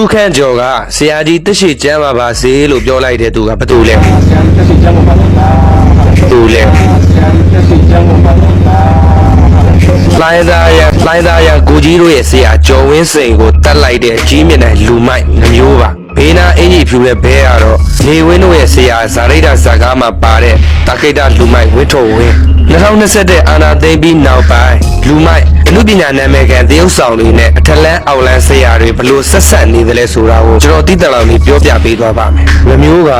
ထူးခန့်ကျော်ကဆရာကြီးတက်ရှိကျမ်းပါပါစေလို့ပြောလိုက်တဲ့သူကဘာတူလဲဆရာတက်စီကျမ်းပါလို့လားသူလဲဆရာတက်စီကျမ်းပါလို့လားလိုင်းသားရလိုင်းသားရကိုကြီးတို့ရဲ့ဆရာကျော်ဝင်းစိန်ကိုတတ်လိုက်တဲ့ကြီးမြင့်တဲ့လူမိုက်နှမျိုးပါဘေးနာအင်ကြီးဖြူတဲ့ဘဲကတော့နေဝင်းတို့ရဲ့ဆရာဇာရိတာဇာကားမှာပါတဲ့တာခိတာလူမိုက်ဝင်းထုတ်ဝင်း 2020အာနာသိမ့်ပြီးနောက်ပိုင်းလူမိုက်အမှုပညာနာမည်ခံတရုပ်ဆောင်တွေနဲ့အထက်လန်းအောက်လန်းဆရာတွေဘလို့ဆက်ဆက်နေတယ်လဲဆိုတာကိုကျွန်တော်တိတက်လောက်ပြီးပြောပြပေးသွားပါမယ်။နှမျိုးက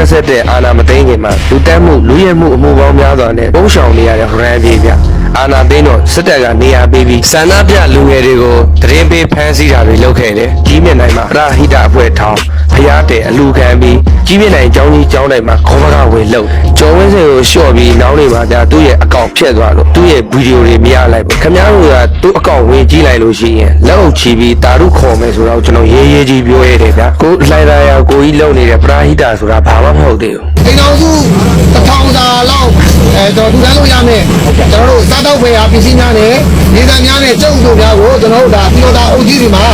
2020အာနာမသိမ့်ခင်မှာလူတက်မှုလူရဲမှုအမှုပေါင်းများစွာနဲ့ပုံရှောင်နေရတဲ့ဟရန်ပြေးပြအာနာသိန်းတော့စစ်တပ်ကနေရာပေးပြီးစန္ဒပြလူငယ်တွေကိုတရင်ပေးဖမ်းဆီးတာတွေလုပ်ခဲ့တယ်။ကြီးမြင့်နိုင်မှာပရဟိတအဖွဲ့ထောင် ဖျားတဲ့အလူခံပြီးကြီးမြင့်နိုင်ကျောင်းကြီးကျောင်းတိုင်းမှာခေါ်မကဝေလုပ်တယ်။ကျော်ဝင်းစင်ကိုရှော့ပြီးနောက်နေမှာကြာသူ့ရဲ့အကောင့်ဖြတ်သွားလို့သူ့ရဲ့ဗီဒီယိုတွေမရလိုက်ဘူး။ခင်ဗျားတို့ကသူ့အကောင့်ဝင်ကြည့်လိုက်လို့ရှိရင်လက်အုပ်ချီပြီးတာရုခေါ်မယ်ဆိုတော့ကျွန်တော်ရေးရေးကြီးပြောရတယ်ဗျာ။ကိုလှိုင်သာယာကိုကြီးလုံနေတဲ့ပရဟိတဆိုတာဘာမှမဟုတ်သေးဘူး။အိမ်တော်စုတစ်ထောင်စာလောက် အဲတော့လူတန်းလို့ရမယ်ကျွန်တော်တို့စားတော့ဖွယ်ရာပစ္စည်းများနဲ့နေသားများနဲ့ကျုပ်တို့များကိုကျွန်တော်တို့ဒါပြည်တော်သားအုပ်ကြီးတွေမှာ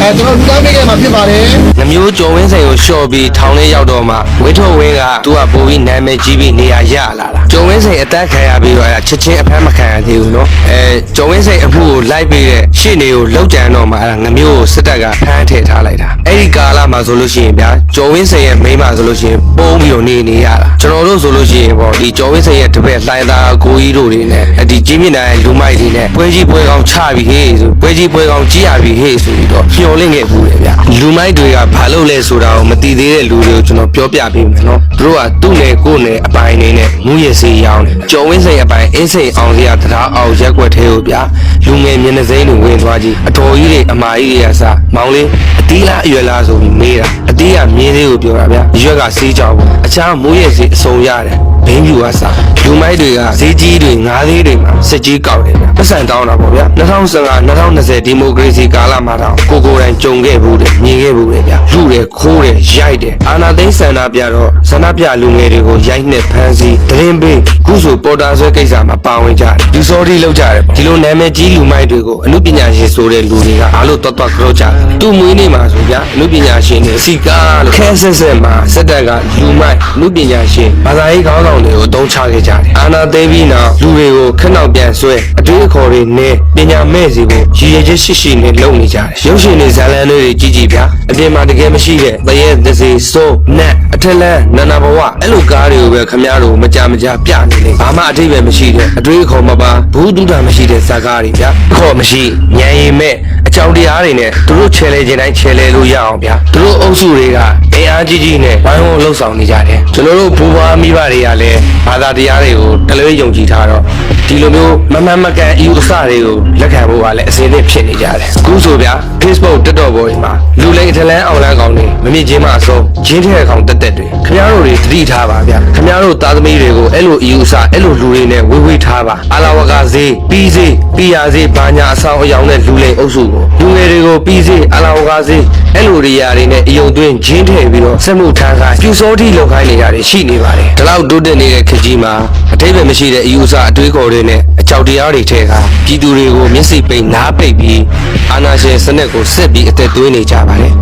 အဲကျွန်တော်လူတန်းပေးခဲ့မှာဖြစ်ပါတယ်နှမျိုးကျော်ဝင်းစိန်ကိုလျှော့ပြီးထောင်ထဲရောက်တော့မှဝင်းထုတ်ဝင်းကသူကပိုပြီးနာမည်ကြီးပြီးနေရာရလာတာကျော်ဝင်းစိန်အသက်ခံရပြီးတော့အဲ့ဒါချက်ချင်းအဖမ်းမခံရသေးဘူးเนาะအဲကျော်ဝင်းစိန်အမှုကိုလိုက်ပြီးတဲ့ရှေ့နေကိုလောက်ကြံတော့မှအဲ့ဒါနှမျိုးကိုစစ်တပ်ကဖမ်းထည့်ထားလိုက်တာအဲ့ဒီကာလမှာဆိုလို့ရှိရင်ဗျာကျော်ဝင်းစိန်ရဲ့မိန်းမဆိုလို့ရှိရင်ပုံပြီးတော့နေနေရတာကျွန်တော်တို့ဆိုလို့ရှိရင်ပေါ့ဒီကျော်ဝင်းစိန်ရဲ့တပည့်လှိုင်းသားကိုကြီးတို့တွေနဲ့အဲ့ဒီကြီးမြင့်တဲ့လူမိုက်တွေနဲ့ပွဲကြီးပွဲကောင်းချပြီးဟေးဆိုပွဲကြီးပွဲကောင်းကြည့်ရပြီးဟေးဆိုပြီးတော့မျောလင့်ခဲ့ဘူးလေဗျာလူမိုက်တွေကဘာလို့လဲဆိုတာကိုမသိသေးတဲ့လူတွေကိုကျွန်တော်ပြောပြပေးမယ်နော်သူတို့ကသူ့နယ်ကိုယ်နယ်အပိုင်းနေနဲ့မူရ စေးရောင်းတယ်ကျော်ဝင်းစိန်အပိုင်းအင်းစိန်အောင်စရာတရားအောင်ရက်ွက်သေးကိုဗျာ လူငယ်မျက်နှာစိမ်းတွေဝင်သွားကြည့်အတော်ကြီးတွေအမာကြီးတွေကစားမောင်လေးအတီးလားအရွယ်လားဆိုပြီးမေးတာအတီးကမြင်းသေးကိုပြောတာဗျာရွက်ကစေးကြောင်အခြားမူရစေးအစုံရတယ်ဘင်းပြူကစားလူမိုက်တွေကဈေးကြီးတွေငါးသေးတွေမှာစစ်ကြီးကောက်တယ်ဗျပတ်စံတောင်းတာပေါ့ဗျာ2015 2020ဒီမိုကရေစီကာလမှာတော့ကိုကိုယ်တိုင်ကြုံခဲ့ဘူးတယ်မြင်ခဲ့ဘူးတယ်ဗျလူတယ်ခိုးတယ်ရိုက်တယ်အာနာသိန်းဆန္ဒပြတော့ဆန္ဒပြလူငယ်တွေကိုရိုက်နှက်ဖမ်းဆီးတရင်ပေးခုဆိုပေါ်တာဆွဲကိစ္စမှာပါဝင်ကြတယ်ဒီစော်ဒီလောက်ကြတယ်ဒီလိုနာမည်ကြီးလူမိုက်တွေကိုအမှုပညာရှင်ဆိုတဲ့လူတွေကအားလို့တော်တော်ကြောက်ကြတယ်သူ့မွေးနေ့မှာဆိုဗျာအမှုပညာရှင်တွေစီကားလို့ခဲဆက်ဆက်မှာစက်တက်ကလူမိုက်အမှုပညာရှင်ဘာသာရေးခေါင်းဆောင်တွေကိုအသုံးချခဲ့ကြတယ်အာနာသိန်းပြီးနောက်လူတွေကိုခက်နောက်ပြန်ဆွဲအတွေးအခေါ်တွေနဲ့ပညာမဲ့စီကိုရည်ရည်ချက်ရှိရှိနဲ့လုပ်နေကြတယ်ရုပ်ရှင်တွေဇာတ်လမ်းတွေကြီးကြီးဗျာအပြင်မှာတကယ်မရှိတဲ့တရေသစီစိုးနတ်အထက်လန်းနာနာဘဝအဲ့လိုကားတွေကိုပဲခမည်းတော်မကြမကြပြနေလေဘာမှအထိပ္ပယ်မရှိတဲ့အတွေးအခေါ်မပါဘူးတုဒ္ဒမရှိတဲ့ဇာတ်ကားတွေဗျာအခေါ်မရှိဉာဏ်ရည်မဲ့အကြောင်းတရားတွေနဲ့သူတို့ချဲလဲခြင်းတိုင်းချဲလဲလို့ရအောင်ဗျာသူတို့အုပ်စုတွေကအင်အားကြီးကြီးနဲ့ဝိုင်းဝန်းလှုပ်ဆောင်နေကြတယ်ကျွန်တော်တို့ဘူဘွားမိဘတွေကလည်းဘာသာတရားတွေကိုတလွဲယုံကြည်ထားတော့ ဒီလိုမျိုးမမှန်မကန်အယူအဆတွေကိုလက်ခံဖို့ကလည်းအစင်းနဲ့ဖြစ်နေကြတယ်အခုဆိုဗျာ Facebook တက်တော်ပေါ်မှာလူလိမ်အထက်လန်းအောင်လန်းကောင်တွေမမြင့်ချင်းမအဆုံးဂျင်းထဲကောင်တက်တက်တွေခင်ဗျားတို့တွေသတိထားပါဗျာခင်ဗျားတို့သားသမီးတွေကိုအဲ့လိုအယူအဆအဲ့လိုလူတွေနဲ့ဝေးဝေးထားပါအလာဝကဈေးပြီးဈေးပြီးရဈေးဘာညာအဆောင်အယောင်နဲ့လူလိမ်အုပ်စုကိုလူငယ်တွေကိုပြီးဈေးအလာဝကဈေးအဲ့လိုတွေရာတွေနဲ့အယုံသွင်းဂျင်းထဲပြီးတော့စက်မှုထမ်းခိုင်းပြူစောတိလောက်ခိုင်းနေရတယ်ရှိနေပါတယ်ဒီလောက်တိုးတက်နေတဲ့ခေတ်ကြီးမှာအထိပ္ပယ်မရှိတဲ့အယူအဆအတွေးခေါ်တွေနဲ့အကြောက်တရားတွေထဲကပြည်သူတွေကိုမျက်စိပိတ်နားပိတ်ပြီးအာဏာရှင်စနစ်ကိုစစ်ပြီးအသက်သွင်းနေကြပါတယ်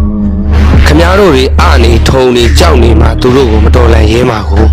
ခမားတို့တွေအနေထုံနေကြောက်နေမှသူတို့ကိုမတော်လန်ရဲမှာကို